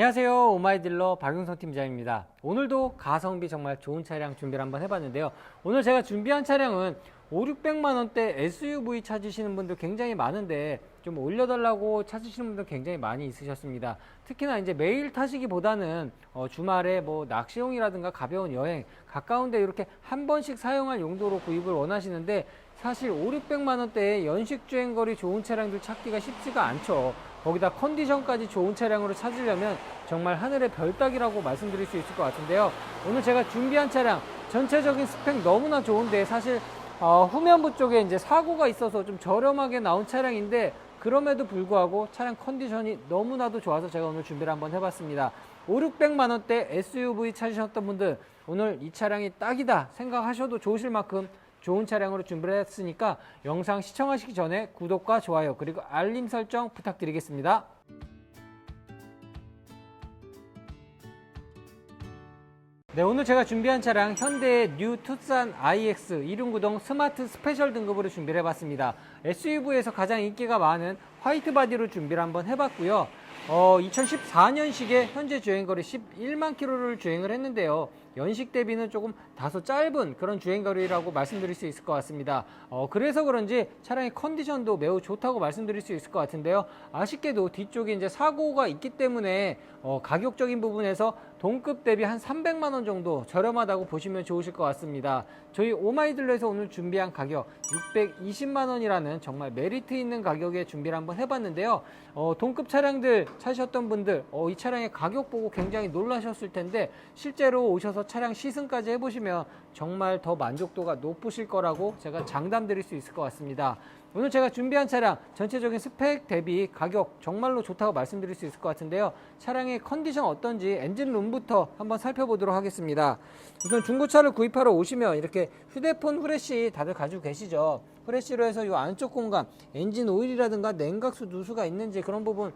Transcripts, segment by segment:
안녕하세요. 오마이딜러 박용성 팀장입니다. 오늘도 가성비 정말 좋은 차량 준비를 한번 해봤는데요. 오늘 제가 준비한 차량은 5, 600만 원대 SUV 찾으시는 분들 굉장히 많은데 좀 올려달라고 찾으시는 분들 굉장히 많이 있으셨습니다. 특히나 이제 매일 타시기보다는 어, 주말에 뭐 낚시용이라든가 가벼운 여행, 가까운데 이렇게 한 번씩 사용할 용도로 구입을 원하시는데 사실 5, 600만 원대의 연식 주행 거리 좋은 차량들 찾기가 쉽지가 않죠. 거기다 컨디션까지 좋은 차량으로 찾으려면 정말 하늘의 별 따기라고 말씀드릴 수 있을 것 같은데요. 오늘 제가 준비한 차량 전체적인 스펙 너무나 좋은데 사실 어, 후면부 쪽에 이제 사고가 있어서 좀 저렴하게 나온 차량인데 그럼에도 불구하고 차량 컨디션이 너무나도 좋아서 제가 오늘 준비를 한번 해봤습니다. 5, 600만 원대 SUV 찾으셨던 분들 오늘 이 차량이 딱이다 생각하셔도 좋으실 만큼 좋은 차량으로 준비를 했으니까 영상 시청하시기 전에 구독과 좋아요 그리고 알림 설정 부탁드리겠습니다. 네, 오늘 제가 준비한 차량 현대의 뉴 투싼 iX 이륜구동 스마트 스페셜 등급으로 준비를 해봤습니다. SUV에서 가장 인기가 많은 화이트 바디로 준비를 한번 해봤고요. 어, 2014년식에 현재 주행거리 11만 킬로를 주행을 했는데요. 연식 대비는 조금 다소 짧은 그런 주행거리라고 말씀드릴 수 있을 것 같습니다. 어, 그래서 그런지 차량의 컨디션도 매우 좋다고 말씀드릴 수 있을 것 같은데요. 아쉽게도 뒤쪽에 이제 사고가 있기 때문에 어, 가격적인 부분에서 동급 대비 한 300만 원 정도 저렴하다고 보시면 좋으실 것 같습니다. 저희 오마이들로에서 오늘 준비한 가격 620만 원이라는 정말 메리트 있는 가격에 준비를 한번 해봤는데요. 어, 동급 차량들 찾으셨던 분들 어, 이 차량의 가격 보고 굉장히 놀라셨을 텐데 실제로 오셔서 차량 시승까지 해보시면 정말 더 만족도가 높으실 거라고 제가 장담 드릴 수 있을 것 같습니다. 오늘 제가 준비한 차량 전체적인 스펙 대비 가격 정말로 좋다고 말씀드릴 수 있을 것 같은데요. 차량의 컨디션 어떤지 엔진룸부터 한번 살펴보도록 하겠습니다. 우선 중고차를 구입하러 오시면 이렇게 휴대폰 후레쉬 다들 가지고 계시죠. 후레쉬로 해서 이 안쪽 공간, 엔진 오일이라든가 냉각수 누수가 있는지 그런 부분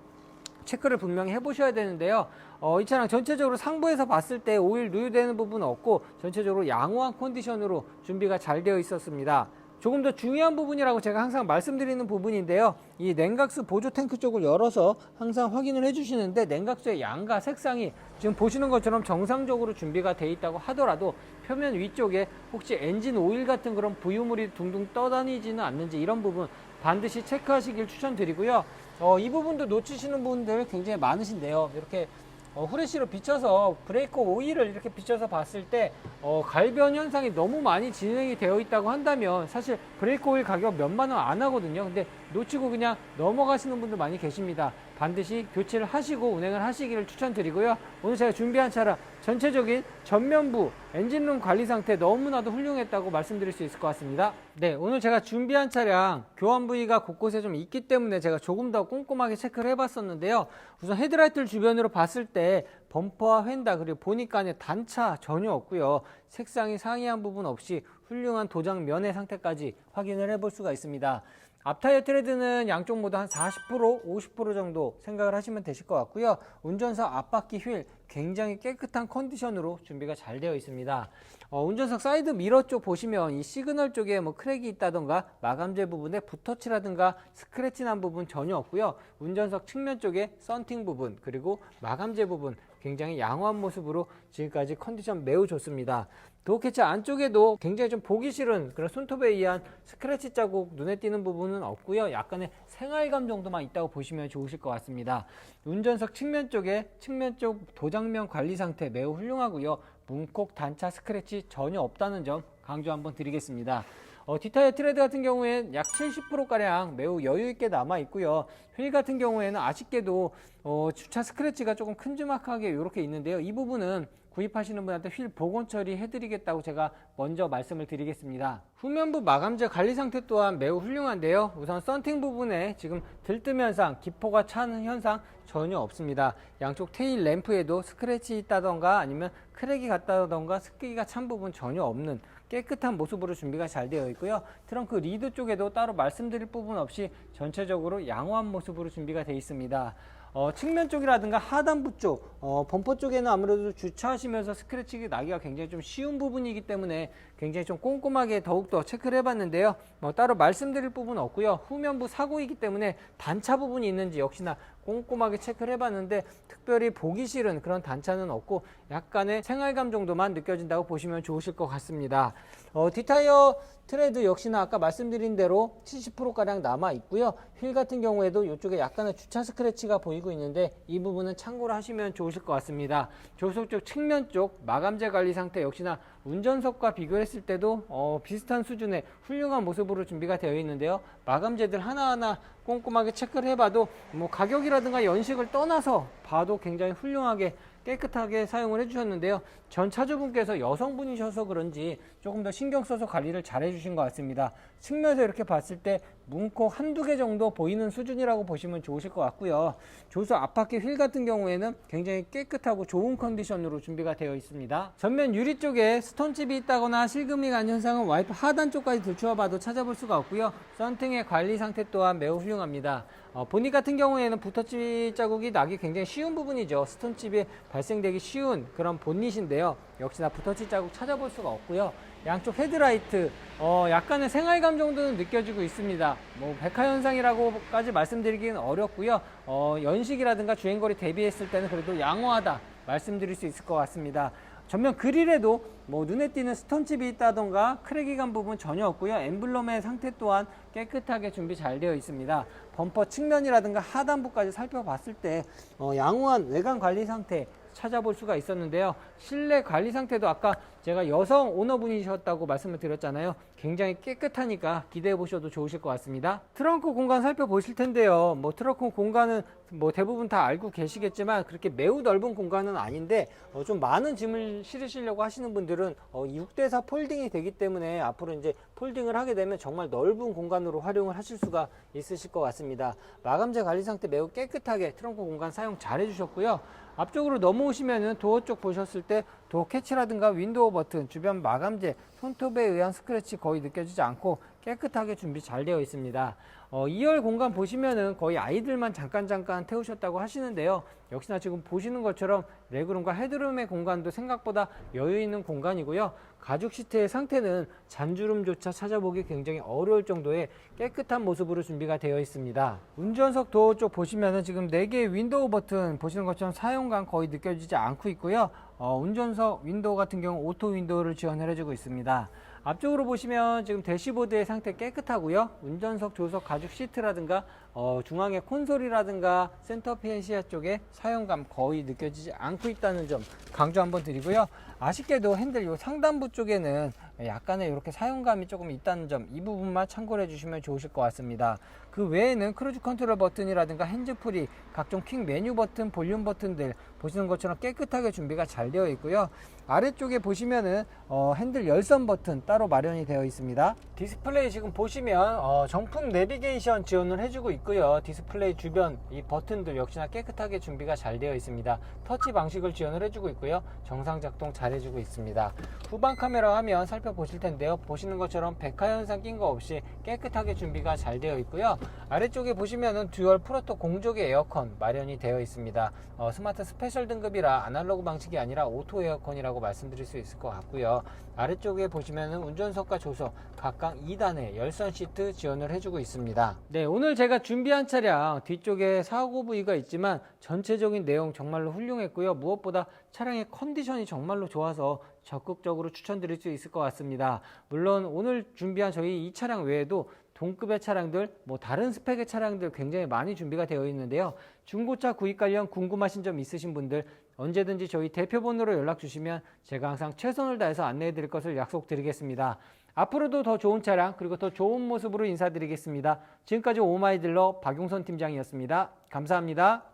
체크를 분명히 해보셔야 되는데요. 어, 이 차량 전체적으로 상부에서 봤을 때 오일 누유되는 부분은 없고 전체적으로 양호한 컨디션으로 준비가 잘 되어 있었습니다. 조금 더 중요한 부분이라고 제가 항상 말씀드리는 부분인데요. 이 냉각수 보조 탱크 쪽을 열어서 항상 확인을 해주시는데 냉각수의 양과 색상이 지금 보시는 것처럼 정상적으로 준비가 되어 있다고 하더라도 표면 위쪽에 혹시 엔진 오일 같은 그런 부유물이 둥둥 떠다니지는 않는지 이런 부분 반드시 체크하시길 추천드리고요. 어, 이 부분도 놓치시는 분들 굉장히 많으신데요. 이렇게 어, 후레쉬로 비춰서 브레이크 오일을 이렇게 비춰서 봤을 때 어, 갈변 현상이 너무 많이 진행이 되어 있다고 한다면 사실 브레이크 오일 가격 몇만 원 안 하거든요. 근데 놓치고 그냥 넘어가시는 분들 많이 계십니다. 반드시 교체를 하시고 운행을 하시기를 추천드리고요. 오늘 제가 준비한 차량 전체적인 전면부 엔진룸 관리 상태 너무나도 훌륭했다고 말씀드릴 수 있을 것 같습니다. 네, 오늘 제가 준비한 차량 교환 부위가 곳곳에 좀 있기 때문에 제가 조금 더 꼼꼼하게 체크를 해봤었는데요. 우선 헤드라이트를 주변으로 봤을 때 범퍼와 휀다 그리고 보니까 단차 전혀 없고요. 색상이 상이한 부분 없이 훌륭한 도장 면의 상태까지 확인을 해볼 수가 있습니다. 앞타이어 트레드는 양쪽 모두 한 40%, 50% 정도 생각을 하시면 되실 것 같고요. 운전석 앞바퀴 휠 굉장히 깨끗한 컨디션으로 준비가 잘 되어 있습니다. 어, 운전석 사이드 미러 쪽 보시면 이 시그널 쪽에 뭐 크랙이 있다던가 마감재 부분에 붓터치라든가 스크래치 난 부분 전혀 없고요. 운전석 측면 쪽에 썬팅 부분 그리고 마감재 부분 굉장히 양호한 모습으로 지금까지 컨디션 매우 좋습니다. 도어 캐치 안쪽에도 굉장히 좀 보기 싫은 그런 손톱에 의한 스크래치 자국 눈에 띄는 부분은 없고요. 약간의 생활감 정도만 있다고 보시면 좋으실 것 같습니다. 운전석 측면 쪽에 측면 쪽 도장면 관리 상태 매우 훌륭하고요. 문콕 단차 스크래치 전혀 없다는 점 강조 한번 드리겠습니다. 어, 뒷타이어 트레드 같은 경우에는 약 70%가량 매우 여유 있게 남아 있고요. 휠 같은 경우에는 아쉽게도 어, 주차 스크래치가 조금 큼지막하게 이렇게 있는데요. 이 부분은 구입하시는 분한테 휠 복원 처리해 드리겠다고 제가 먼저 말씀을 드리겠습니다. 후면부 마감재 관리 상태 또한 매우 훌륭한데요. 우선 썬팅 부분에 지금 들뜸 현상, 기포가 차는 현상 전혀 없습니다. 양쪽 테일 램프에도 스크래치 있다던가 아니면 크랙이 갔다던가 습기가 찬 부분 전혀 없는 깨끗한 모습으로 준비가 잘 되어 있고요. 트렁크 리드 쪽에도 따로 말씀드릴 부분 없이 전체적으로 양호한 모습으로 준비가 되어 있습니다. 어, 측면 쪽이라든가 하단부 쪽 어, 범퍼 쪽에는 아무래도 주차하시면서 스크래치가 나기가 굉장히 좀 쉬운 부분이기 때문에 굉장히 좀 꼼꼼하게 더욱더 체크를 해봤는데요. 뭐 따로 말씀드릴 부분은 없고요. 후면부 사고이기 때문에 단차 부분이 있는지 역시나 꼼꼼하게 체크를 해봤는데 특별히 보기 싫은 그런 단차는 없고 약간의 생활감 정도만 느껴진다고 보시면 좋으실 것 같습니다. 어, 뒷타이어 트레드 역시나 아까 말씀드린 대로 70%가량 남아 있고요. 휠 같은 경우에도 이쪽에 약간의 주차 스크래치가 보이고 있는데 이 부분은 참고로 하시면 좋으실 것 같습니다. 조속 쪽 측면 쪽 마감재 관리 상태 역시나 운전석과 비교했을 때도 어, 비슷한 수준의 훌륭한 모습으로 준비가 되어 있는데요. 마감재들 하나하나 꼼꼼하게 체크를 해봐도 뭐 가격이라든가 연식을 떠나서 봐도 굉장히 훌륭하게 깨끗하게 사용을 해주셨는데요. 전 차주분께서 여성분이셔서 그런지 조금 더 신경 써서 관리를 잘 해주신 것 같습니다. 측면에서 이렇게 봤을 때 문콕 한두 개 정도 보이는 수준이라고 보시면 좋으실 것 같고요. 조수 앞바퀴 휠 같은 경우에는 굉장히 깨끗하고 좋은 컨디션으로 준비가 되어 있습니다. 전면 유리 쪽에 스톤칩이 있다거나 실금이 간 현상은 와이프 하단 쪽까지 들추어 봐도 찾아볼 수가 없고요. 썬팅의 관리 상태 또한 매우 훌륭합니다. 어, 보닛 같은 경우에는 붓터치 자국이 나기 굉장히 쉬운 부분이죠. 스톤칩이 발생되기 쉬운 그런 본닛인데요. 역시나 붓터치 자국 찾아볼 수가 없고요. 양쪽 헤드라이트 어, 약간의 생활감 정도는 느껴지고 있습니다. 뭐 백화 현상이라고까지 말씀드리기는 어렵고요. 어, 연식이라든가 주행거리 대비했을 때는 그래도 양호하다 말씀드릴 수 있을 것 같습니다. 전면 그릴에도 뭐 눈에 띄는 스톤칩이 있다던가 크랙이 간 부분 전혀 없고요. 엠블럼의 상태 또한 깨끗하게 준비 잘 되어 있습니다. 범퍼 측면이라든가 하단부까지 살펴봤을 때 어, 양호한 외관 관리 상태 찾아볼 수가 있었는데요. 실내 관리 상태도 아까 제가 여성 오너분이셨다고 말씀을 드렸잖아요. 굉장히 깨끗하니까 기대해 보셔도 좋으실 것 같습니다. 트렁크 공간 살펴보실 텐데요. 뭐 트렁크 공간은 뭐 대부분 다 알고 계시겠지만 그렇게 매우 넓은 공간은 아닌데 어, 좀 많은 짐을 실으시려고 하시는 분들은 어, 6대4 폴딩이 되기 때문에 앞으로 이제 폴딩을 하게 되면 정말 넓은 공간으로 활용을 하실 수가 있으실 것 같습니다. 마감재 관리 상태 매우 깨끗하게 트렁크 공간 사용 잘 해주셨고요. 앞쪽으로 넘어오시면은 도어 쪽 보셨을 때 도어 캐치라든가 윈도우 버튼, 주변 마감재, 손톱에 의한 스크래치 거의 느껴지지 않고 깨끗하게 준비 잘 되어 있습니다. 어, 2열 공간 보시면은 거의 아이들만 잠깐 잠깐 태우셨다고 하시는데요. 역시나 지금 보시는 것처럼 레그룸과 헤드룸의 공간도 생각보다 여유 있는 공간이고요. 가죽 시트의 상태는 잔주름조차 찾아보기 굉장히 어려울 정도의 깨끗한 모습으로 준비가 되어 있습니다. 운전석 도어 쪽 보시면은 지금 4개의 윈도우 버튼 보시는 것처럼 사용감 거의 느껴지지 않고 있고요. 어, 운전석 윈도우 같은 경우 오토 윈도우를 지원을 해주고 있습니다. 앞쪽으로 보시면 지금 대시보드의 상태 깨끗하고요. 운전석 조석 가죽 시트라든가 어, 중앙의 콘솔이라든가 센터 페시아 쪽에 사용감 거의 느껴지지 않고 있다는 점 강조 한번 드리고요. 아쉽게도 핸들 요 상단부 쪽에는 약간의 이렇게 사용감이 조금 있다는 점 이 부분만 참고를 해주시면 좋으실 것 같습니다. 그 외에는 크루즈 컨트롤 버튼이라든가 핸즈프리, 각종 퀵 메뉴 버튼, 볼륨 버튼들 보시는 것처럼 깨끗하게 준비가 잘 되어 있고요. 아래쪽에 보시면은 어, 핸들 열선 버튼 따로 마련이 되어 있습니다. 디스플레이 지금 보시면 어, 정품 내비게이션 지원을 해주고 있고 요. 디스플레이 주변 이 버튼들 역시나 깨끗하게 준비가 잘 되어 있습니다. 터치 방식을 지원을 해주고 있고요. 정상 작동 잘 해주고 있습니다. 후방 카메라 화면 살펴보실 텐데요. 보시는 것처럼 백화 현상 낀 거 없이 깨끗하게 준비가 잘 되어 있고요. 아래쪽에 보시면은 듀얼 프로토 공조기 에어컨 마련이 되어 있습니다. 어, 스마트 스페셜 등급이라 아날로그 방식이 아니라 오토 에어컨이라고 말씀드릴 수 있을 것 같고요. 아래쪽에 보시면은 운전석과 조석 각각 2단의 열선 시트 지원을 해주고 있습니다. 네, 오늘 제가 준비한 차량 뒤쪽에 사고 부위가 있지만 전체적인 내용 정말로 훌륭했고요. 무엇보다 차량의 컨디션이 정말로 좋아서 적극적으로 추천드릴 수 있을 것 같습니다. 물론 오늘 준비한 저희 이 차량 외에도 동급의 차량들, 뭐 다른 스펙의 차량들 굉장히 많이 준비가 되어 있는데요. 중고차 구입 관련 궁금하신 점 있으신 분들 언제든지 저희 대표 번호로 연락 주시면 제가 항상 최선을 다해서 안내해 드릴 것을 약속드리겠습니다. 앞으로도 더 좋은 차량 그리고 더 좋은 모습으로 인사드리겠습니다. 지금까지 오마이딜러 박용선 팀장이었습니다. 감사합니다.